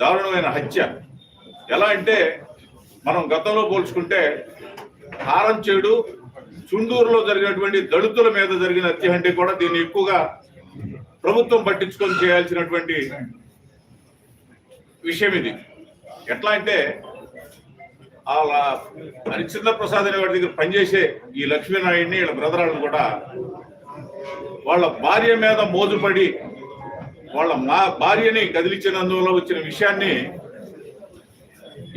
దారుణమైన హత్య. ఎలా అంటే మనం గతంలో పోల్చుకుంటే హారం చేడు చుండూరులో జరిగినటువంటి దళితుల మీద జరిగిన హత్య అంటే కూడా దీన్ని ఎక్కువగా ప్రభుత్వం పట్టించుకొని చేయాల్సినటువంటి విషయం ఇది. ఎట్లా అంటే వాళ్ళ హరిచంద్ర ప్రసాద్ అనే వాడి దగ్గర పనిచేసే ఈ లక్ష్మీనారాయణని వీళ్ళ బ్రదరాలను కూడా వాళ్ళ భార్య మీద మోజుపడి వాళ్ళ మా భార్యని కదిలించినందువల్ల వచ్చిన విషయాన్ని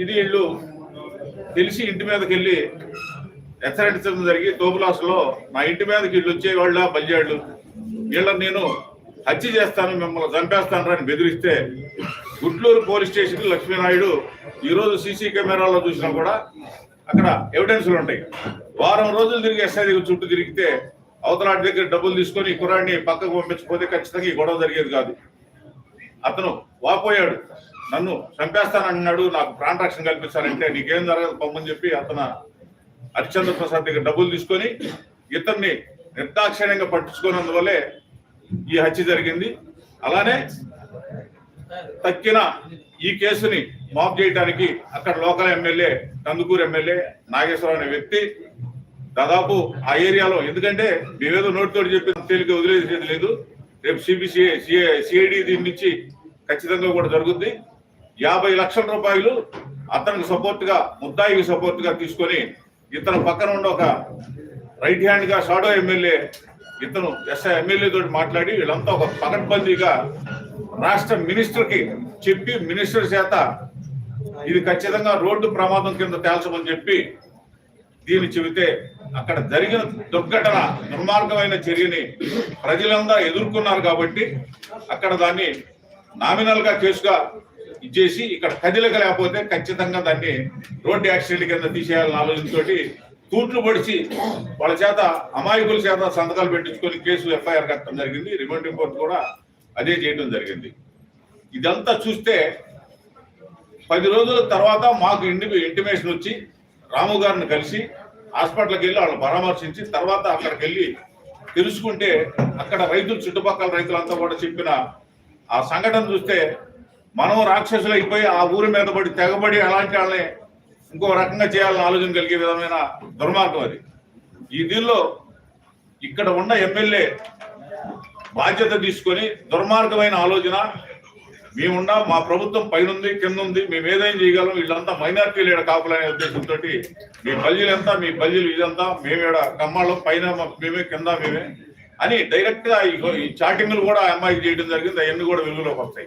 ఇది వీళ్ళు తెలిసి ఇంటి మీదకి వెళ్ళి హెచ్చరించడం జరిగి తోపులాసులో మా ఇంటి మీదకి వీళ్ళు వచ్చేవాళ్ళ బల్జాళ్ళు వీళ్ళని నేను హత్య చేస్తాను మిమ్మల్ని చంపేస్తాను అని బెదిరిస్తే గుట్లూరు పోలీస్ స్టేషన్ లక్ష్మీనాయుడు ఈరోజు సీసీ కెమెరాలో చూసినా కూడా అక్కడ ఎవిడెన్స్లు ఉంటాయి. వారం రోజులు తిరిగి ఎస్ఐ దగ్గర చుట్టూ తిరిగితే అవతలాటి దగ్గర డబ్బులు తీసుకొని ఈ పక్కకు పంపించకపోతే ఖచ్చితంగా ఈ గొడవ జరిగేది కాదు. అతను వాపోయాడు. నన్ను చంపేస్తానన్నాడు నాకు ప్రాణ రక్షణ కల్పిస్తానంటే నీకేం జరగదు పొమ్మని చెప్పి అతను హరిచంద్ర ప్రసాద్ దగ్గర డబ్బులు తీసుకొని ఇతన్ని నిర్దాక్షిణ్యంగా పట్టించుకున్నందువల్లే ఈ హత్య జరిగింది. అలానే తక్కిన ఈ కేసుని మాఫ్ చేయడానికి అక్కడ local MLA Kandukur MLA Nageswararao అనే వ్యక్తి దాదాపు ఆ ఏరియాలో ఎందుకంటే మేమేదో నోటితోటి చెప్పి తేలిక వదిలేసేది లేదు. రేపు సిబిసి సిఐడి దీని నుంచి ఖచ్చితంగా కూడా జరుగుద్ది. యాభై లక్షల రూపాయలు అతనికి సపోర్ట్గా ముద్దాయికి సపోర్ట్గా తీసుకొని ఇతను పక్కన ఉన్న ఒక రైట్ హ్యాండ్గా షాడో ఎమ్మెల్యే ఇతను ఎస్ఐ ఎమ్మెల్యే తోటి మాట్లాడి వీళ్ళంతా ఒక పకడ్బందీగా రాష్ట్ర మినిస్టర్కి చెప్పి మినిస్టర్ చేత ఇది ఖచ్చితంగా రోడ్డు ప్రమాదం కింద తేల్చమని చెప్పి దీన్ని చెబితే అక్కడ జరిగిన దుర్ఘటన దుర్మార్గమైన చర్యని ప్రజలందరూ ఎదుర్కొన్నారు కాబట్టి అక్కడ దాన్ని నామినల్గా కేసుగా ఇచ్చేసి ఇక్కడ కదిలక లేకపోతే ఖచ్చితంగా దాన్ని రోడ్డు యాక్సిడెంట్ కింద తీసేయాలని ఆలోచనతోటి తూట్లు పొడిచి వాళ్ళ చేత అమాయకుల చేత సంతకాలు పెట్టించుకొని కేసు ఎఫ్ఐఆర్ కట్టడం జరిగింది. రిమాండ్ రిపోర్ట్ కూడా అదే చేయడం జరిగింది. ఇదంతా చూస్తే పది రోజుల తర్వాత మాకు ఇంటి ఇంటిమేషన్ వచ్చి రాము గారిని కలిసి హాస్పిటల్కి వెళ్ళి వాళ్ళని పరామర్శించి తర్వాత అక్కడికి వెళ్ళి తెలుసుకుంటే అక్కడ రైతులు చుట్టుపక్కల రైతులంతా కూడా చెప్పిన ఆ సంఘటన చూస్తే మనం రాక్షసులు అయిపోయి ఆ ఊరి మీద పడి తెగబడి అలాంటి వాళ్ళని ఇంకో రకంగా చేయాలని ఆలోచన కలిగే విధమైన దుర్మార్గం అది. ఈ దీనిలో ఇక్కడ ఉన్న ఎమ్మెల్యే బాధ్యత తీసుకొని దుర్మార్గమైన ఆలోచన మేమున్నా మా ప్రభుత్వం పైన ఉంది కింద ఉంది మేము ఏదైనా చేయగలం వీళ్ళంతా మైనార్టీ లీడ కాపులనే ఉద్దేశంతో మీ బల్జీలు ఎంత మీ బల్జీలు ఇదంతా మేమేడ కమ్మాళ్ళం పైన మేమే కింద మేమే అని డైరెక్ట్గా ఈ- చాటింగ్లు కూడా అమ్మాయికి చేయడం జరిగింది. అవన్నీ కూడా వెలుగులోకి వస్తాయి.